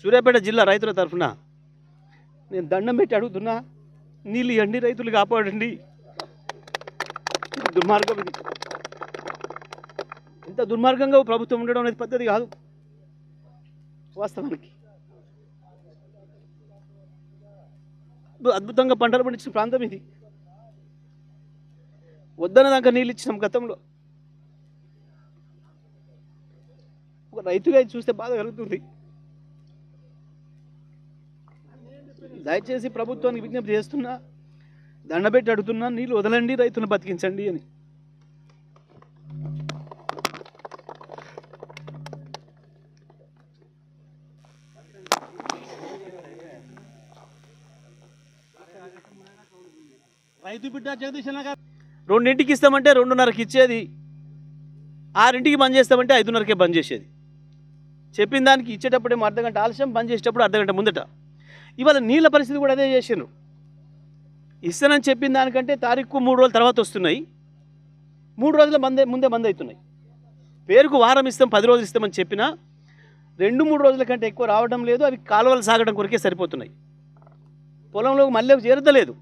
సూర్యాపేట జిల్లా రైతుల తరఫున నేను దండం పెట్టి అడుగుతున్నా నీళ్ళు ఇవ్వండి రైతులు కాపాడండి. దుర్మార్గం ఇది. ఇంత దుర్మార్గంగా ప్రభుత్వం ఉండడం అనేది పద్ధతి కాదు. వాస్తవానికి. అద్భుతంగా పంటలు పండించిన ప్రాంతం ఇది. వద్దన దాకా నీళ్ళు ఇచ్చినాం గతంలో. ఒక రైతుగా చూస్తే బాధ కలుగుతుంది. దయచేసి ప్రభుత్వానికి విజ్ఞప్తి చేస్తున్నా దండబెట్టి అడుగుతున్నా నీళ్ళు వదలండి రైతులను బతికించండి అని. రైతు బిడ్డ జగదీశ్ అన్న గారు. రెండింటికి ఇస్తామంటే రెండున్నరకి ఇచ్చేది. ఆరింటికి బంద్ చేస్తామంటే ఐదున్నరకే బంద్ చేసేది. చెప్పిన దానికి ఇచ్చేటప్పుడేమో అర్ధ గంట ఆలస్యం బంద్ చేసేటప్పుడు అర్ధ గంట ముందట. ఇవాళ నీళ్ళ పరిస్థితి కూడా అదే చేసిండ్రు. ఇస్తానని చెప్పిన దానికంటే తారీఖు మూడు రోజుల తర్వాత వస్తున్నాయి. మూడు రోజుల మందే ముందే మంది అవుతున్నాయి. పేరుకు వారం ఇస్తాం పది రోజులు ఇస్తామని చెప్పినా రెండు మూడు రోజుల కంటే ఎక్కువ రావడం లేదు అవి కాలువలు సాగడం కొరకే సరిపోతున్నాయి. పొలంలోకి మళ్ళీ చేరదలేదు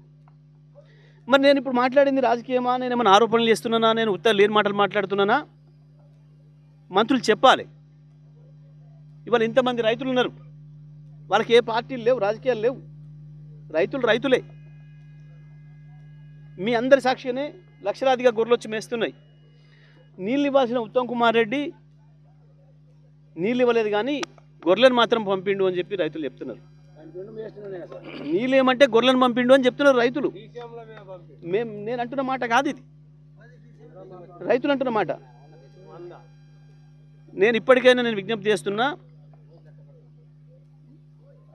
మరి నేను ఇప్పుడు మాట్లాడింది రాజకీయమా? నేను ఏమైనా ఆరోపణలు చేస్తున్నానా? నేను ఉత్తర లేని మాటలు మాట్లాడుతున్నానా? మంత్రులు చెప్పాలి. ఇవాళ ఇంతమంది రైతులు ఉన్నారు. వాళ్ళకి ఏ పార్టీలు లేవు రాజకీయాలు లేవు. రైతులు రైతులే. మీ అందరి సాక్షిగానే లక్షలాదిగా గొర్రెలు వచ్చి మేస్తున్నాయి. నీళ్ళు ఇవ్వాల్సిన ఉత్తమ్ కుమార్ రెడ్డి నీళ్ళు ఇవ్వలేదు కానీ గొర్రెలను మాత్రం పంపిండు అని చెప్పి రైతులు చెప్తున్నారు. నీళ్ళు ఏమంటే గొర్రెలను పంపిండు అని చెప్తున్నారు రైతులు. మేం నేను అంటున్న మాట కాదు ఇది. రైతులు అంటున్న మాట. నేను ఇప్పటికైనా నేను విజ్ఞప్తి చేస్తున్నా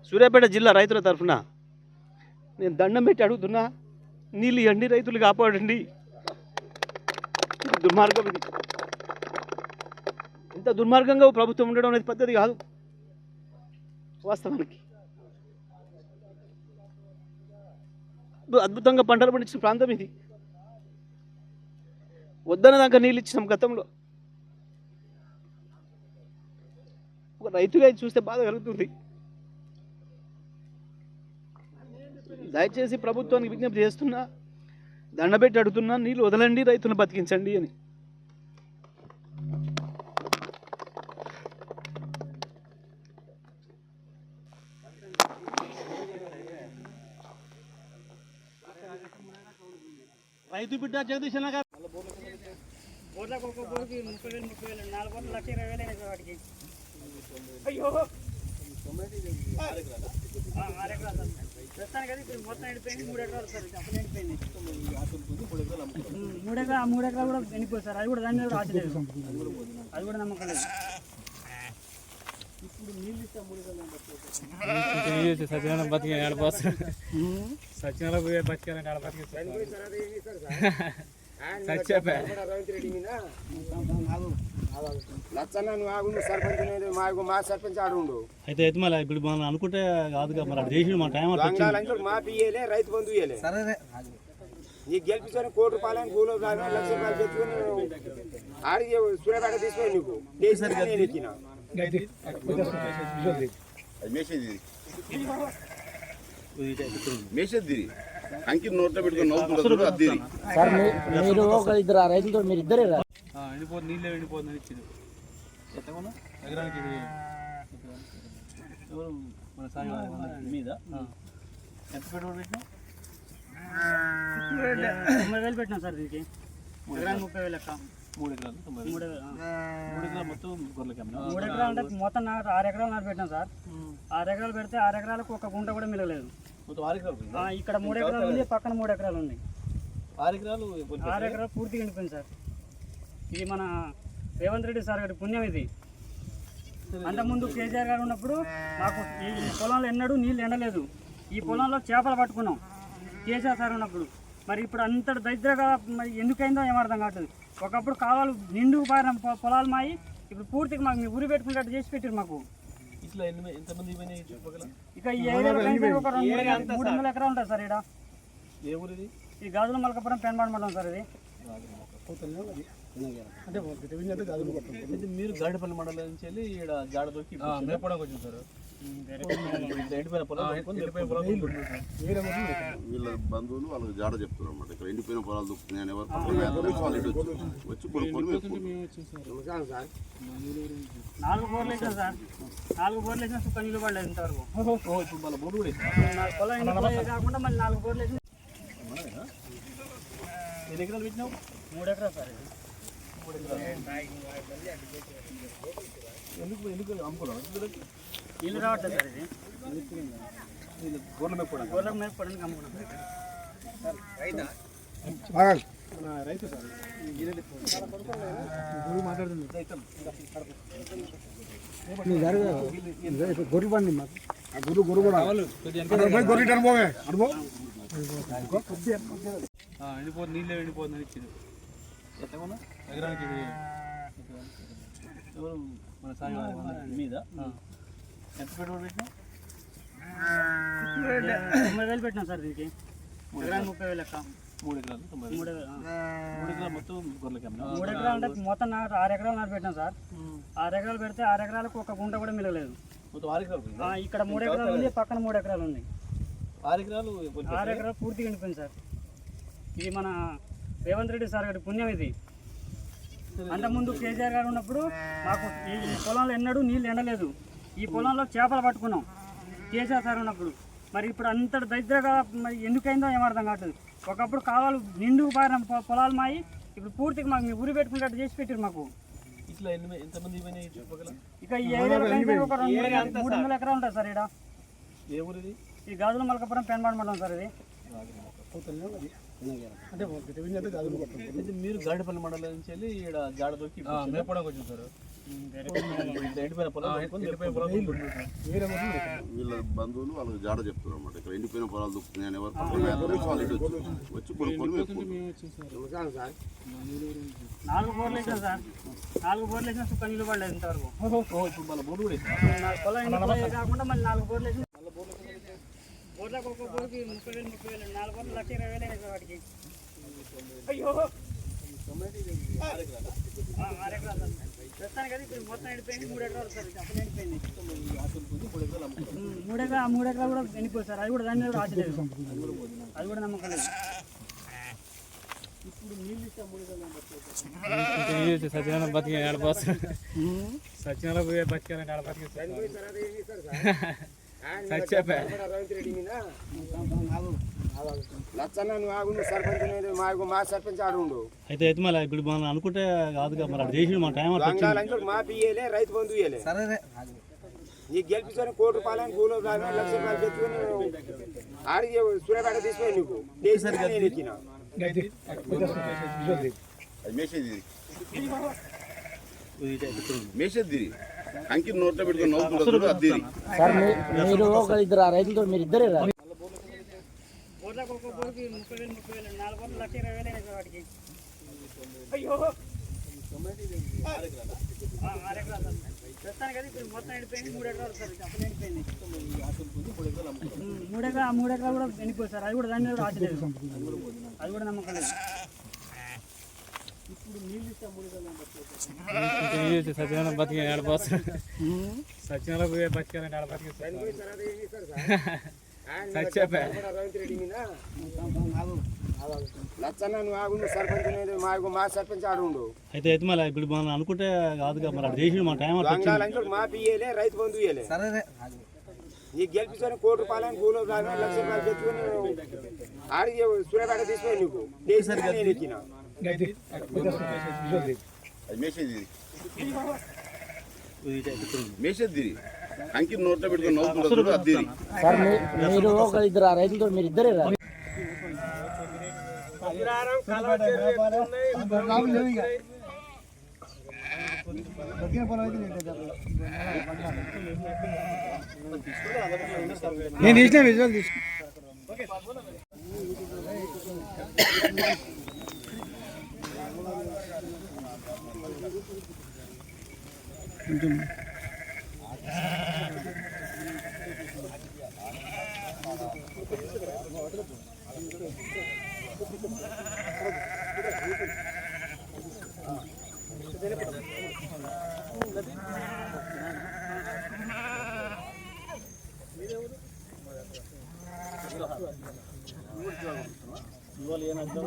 సూర్యాపేట జిల్లా రైతుల తరఫున నేను దండం పెట్టి అడుగుతున్నా నీళ్ళు ఇవ్వండి రైతులు కాపాడండి. దుర్మార్గం ఇది. ఇంత దుర్మార్గంగా ప్రభుత్వం ఉండడం అనేది పద్ధతి కాదు. వాస్తవానికి. అద్భుతంగా పంటలు పండించిన ప్రాంతం ఇది. వద్దన దాకా నీళ్ళు ఇచ్చినాం గతంలో. ఒక రైతుగా చూస్తే బాధ కలుగుతుంది. దయచేసి ప్రభుత్వానికి విజ్ఞప్తి చేస్తున్నా దండబెట్టి అడుగుతున్నా నీళ్ళు వదలండి రైతులను బతికించండి అని. రైతు బిడ్డ జగదీశ్ గారు. బోర్లకు ఒక్క బోర్కి ముప్పై వేలు ముప్పై వేలు నాలుగు బోర్లు లక్ష ఇరవై వేలు వాటికి. అయ్యో! మూడు ఎకరా మూడు ఎకరాలు కూడా ఎండిపోయి సార్ అది కూడా దాని మీద కూడా ఆశ లేదు అది కూడా నమ్మకం లేదు సత్యనారాయణ బతికి సత్యనారాయణ పోయి బతికాలంటే ఆడ బతికి సత్యపే లచ్చన్న నువ్వు సర్పంచ్ మాకు మా సర్పంచ్ ఆడుండు అయితే అయితే మళ్ళీ ఇప్పుడు మనం అనుకుంటే కాదుగా మరి అది చేసి మన టైం రైతు బంధు ఇయ్యలే. నీకు గెలిపించుకొని కోటి రూపాయలు భూలో కాదు లక్ష రూపాయలు తెచ్చుకొని ఆడికి సూర్యపేట తీసుకొని నీకు. నేను ఎక్కిన. కంకి నోట్లో పెట్టుకొని అది. సార్ మీరు ఒక ఇద్దరు రైతులతో మీరు ఇద్దరే రా. ఎండిపోతుంది నీళ్ళే ఇచ్చింది ఎత్తకుండా ఎకరానికి ఇది ఎవరు మన సాయి వారి మీద? ఎంత పెట్టుబడి పెట్టినా తొంభై వేలు పెట్టినాం సార్ దీనికి. ఎకరానికి ముప్పై వేలు లెక్క. మూడు ఎకరాలు తొంభై. మూడు. మూడు ఎకరాలు మొత్తం గొర్రెలకి మూడు ఎకరాలు అంటే మొత్తం నాటు ఆరు ఎకరాలు నాటు పెట్టినాం సార్. ఆరు ఎకరాలు పెడితే ఆరు ఎకరాలకు ఒక గుంట కూడా? ఆ, ఇక్కడ మూడు ఎకరాలు ఉంది పక్కన మూడు ఎకరాలు ఉంది. ఆరు ఎకరాలు ఆరు ఎకరాలు పూర్తిగా ఎండిపోయింది సార్. ఇది మన రేవంత్ రెడ్డి సార్ గారి పుణ్యం ఇది. అంతకుముందు కేసీఆర్ గారు ఉన్నప్పుడు మాకు ఈ పొలంలో ఎన్నడూ నీళ్ళు ఎండలేదు. ఈ పొలంలో చేపలు పట్టుకున్నాం. కేసీఆర్ సార్ ఉన్నప్పుడు. మరి ఇప్పుడు అంత దరిద్రగా మరి ఎందుకైందో ఏం అర్థం కావట్లేదు. ఒకప్పుడు కావాలి నిండు పారిన పొలాలు మాయి ఇప్పుడు పూర్తిగా మాకు మీ ఊరి పెట్టుకున్నట్టు చేసి పెట్టారు మాకు. ఇట్లా ఎంతమంది ఇక ఒక రెండు మూడు వందల ఉంటుంది సార్ ఇక్కడ ఏ ఈ గాజుల మలకపురం పెన్మాడ మండలం సార్ ఇది. మీరు గాడిపల్లి మండలం నుంచి వెళ్ళి ఇక్కడ జాడ దొరికి మేపడానికి వచ్చింది సార్. వీళ్ళ బంధువులు వాళ్ళకి జాడ చెప్తున్నారు అన్నమాట. ఇక్కడ ఎండిపోయిన పొలాలు దొక్కుతున్నాయి అనే వారు పక్కన మేతలు వాళ్ళు ఇటు వచ్చి నాలుగు బోర్లు వేసాం సార్. నాలుగు బోర్లు వేసినా సుక్క నీళ్ళు పడలేదు ఇంతవరకు. పొలం కాకుండా మళ్ళీ నాలుగు బోర్లు వేసిన. ఎన్ని ఎకరాలు పెట్టినావు? మూడు ఎకరాలు సార్. ఎందుకు ఎందుకు ఎందుకు నీళ్ళు రావట్లేదు సార్ ఇది. గొర్రెలు మేపుకోవడానికి గోర్లకు మేపుకోవడానికి అమ్ముకున్నాం గొర్రెలు బండి మాకు. ఆ, ఎండిపోతుంది. నీళ్ళే ఎండిపోతుందని ఇచ్చింది ఎంతకున్నా ఎకరానికి ఇది ఎవరు మన సాయి వారి మీద? ఎంత పెట్టుబడి పెట్టినావు తొంభై వేలు. పెట్టినాం సార్ దీనికి? ఎకరానికి ముప్పై వేలు లెక్క మూడు ఎకరాలు తొంభై మూడు. మూడు ఎకరాలు మొత్తం గొర్రెలకి మూడు ఎకరాలు అంటే మొత్తం నా ఆరు ఎకరాలు నాటు పెట్టాం సార్. ఆరు ఎకరాలు పెడితే ఆరు ఎకరాలకు ఒక గుంట కూడా మిగలేదు మొత్తం ఆరు ఎకరాలు ఇక్కడ మూడు ఎకరాలు ఉంది పక్కన మూడు ఎకరాలు ఉంది ఆరు ఎకరాలు ఆరు ఎకరాలు పూర్తిగా ఎండిపోయింది సార్. ఇది మన రేవంత్ రెడ్డి సార్ గారి పుణ్యం ఇది. అంతకుముందు కేసీఆర్ గారు ఉన్నప్పుడు మాకు ఈ పొలంలో ఎన్నడూ నీళ్ళు ఎండలేదు. ఈ పొలంలో చేపలు పట్టుకున్నాం. కేసీఆర్ సార్ ఉన్నప్పుడు. మరి ఇప్పుడు అంతటి దరిద్రగా మరి ఎందుకైందో ఏం అర్థం కావట్లేదు. ఒకప్పుడు కావాలి నిండుకు పారిన పొలాలు మాయి ఇప్పుడు పూర్తిగా మాకు మీ ఊరి పెట్టుకున్నట్టు చేసి పెట్టారు మాకు. ఇట్లా ఎంతమంది ఇక మూడు- వందల ఎకరాలు ఉంటుంది సార్ ఇక్కడ ఏ ఊరిది? ఈ గాజుల మలకపురం పెనబాడు మండలం సార్ ఇది. అయితే మీరు మండలం నుంచి వెళ్ళి ఇక్కడ జాడ దొరికి మేపడానికి వచ్చింది సార్. వీళ్ళ బంధువులు వాళ్ళకి జాడ చెప్తున్నారు అన్నమాట ఇక్కడ ఎండిపోయిన పొలాలు దొక్కుతున్నాయి అనే వారు పక్కన మేతలు వాళ్ళు ఇటు వచ్చి నాలుగు బోర్లు సార్. నాలుగు బోర్లు వేసినా ఇంతవరకు. ఇప్పుడు మళ్ళీ బోర్డు కూడా కాకుండా నాలుగు బోర్లు వేసిన బోర్లకు ఒక్కొక్క బోర్కి ముప్పై వేలు ముప్పై వేలు నాలుగు బోర్లు లక్ష ఇరవై వేలు అయినాయి వాటికి అయ్యో! ఆరు ఎకరాలు. ప్రస్తుతానికి అది ఇప్పుడు మొత్తం ఎండిపోయింది మూడు ఎకరాలు సార్ అసలు ఎండిపోయింది. మూడు ఎకరా ఆ మూడు ఎకరాలు కూడా ఎండిపోయింది సార్ అది కూడా దాని మీద కూడా ఆశ లేదు. అది కూడా నమ్మకం లేదు. సత్యనారాయణ బతికి ఆడపోతారు సత్యనారాయణ బతికి రెడ్డి మీద లచ్చన్న నువ్వు ఆగు నువ్వు సర్పంచ్ అనేది మా మా సర్పంచ్ ఆడు ఉండు అయితే అయితే మళ్ళీ ఇప్పుడు మనం అనుకుంటే కాదుగా మరి అటు చేసి మన టైం అట్లా వచ్చింది. బంగాళంచుడు మా పియ్యలే రైతు బంధు ఇయ్యలే నీకు గెలిపించుకొని కోటి రూపాయలు కూలో రాగా లక్ష రూపాయలు తెచ్చుకొని ఆడికి సూర్యపేట తీసుకొని నీకు. దేశానికి నేను ఎక్కిన. అది మేసేది కంకి నోట్లో పెట్టుకొని నవ్వుతుంటారు అది మీరు ఒక ఇద్దరు ఆ రైతులతో మీరు ఇద్దరే రా బోర్లకు ఒక్కొక్క బోర్కి ముప్పై వేలు ముప్పై వేలు నాలుగు బోర్లు లక్ష ఇరవై వేలు అయినాయి సార్? వాటికి అయ్యో ఆ, ఆరు ఎకరాలు సార్. ప్రస్తుతానికి అది ఇప్పుడు మొత్తం ఎండిపోయింది మూడు ఎకరాలు సార్ ఇది అసలు ఎండిపోయింది ఉమ్, మూడు ఎకరా ఆ మూడు ఎకరాలు కూడా ఎండిపోయింది సార్ అది కూడా దాని మీద కూడా ఆశ లేదు అది కూడా నమ్మకం లేదు. సత్యనారాయణ బతికి ఆడపోతారు సత్యనారాయణ పోయి బతికాలంటే ఆడ బతికి సత్యపే రవింద్ర రెడ్డి మీద లచ్చన్న నువ్వు ఆగు నువ్వు సర్పంచ్ అనేది మా మా సర్పంచ్ ఆడు ఉండు అయితే అయితే మళ్ళీ ఇప్పుడు మనం అనుకుంటే కాదుగా మరి అటు చేసి మన టైం అట్లా వచ్చింది బంగాళంచుడు మా పియ్యలే రైతు బంధు ఇయ్యలే నీకు గెలిపించుకొని కోటి రూపాయలు కూలో రాగా లక్ష రూపాయలు తెచ్చుకొని ఆడికి సూర్యపేట తీసుకొని నీకు దేశానికి నేను ఎక్కిన అది మేసేది ఇది. మేసేది ఇది. కంకి నోట్లో పెట్టుకొని నవ్వుతుంటారు అది ఇది. సార్ మీ- మీరు ఒక ఇద్దరు ఆ రైతులతో మీరు ఇద్దరే రా నేను తీసిన విజువల్ కొంచెం ఇవాళ ఏం అర్థం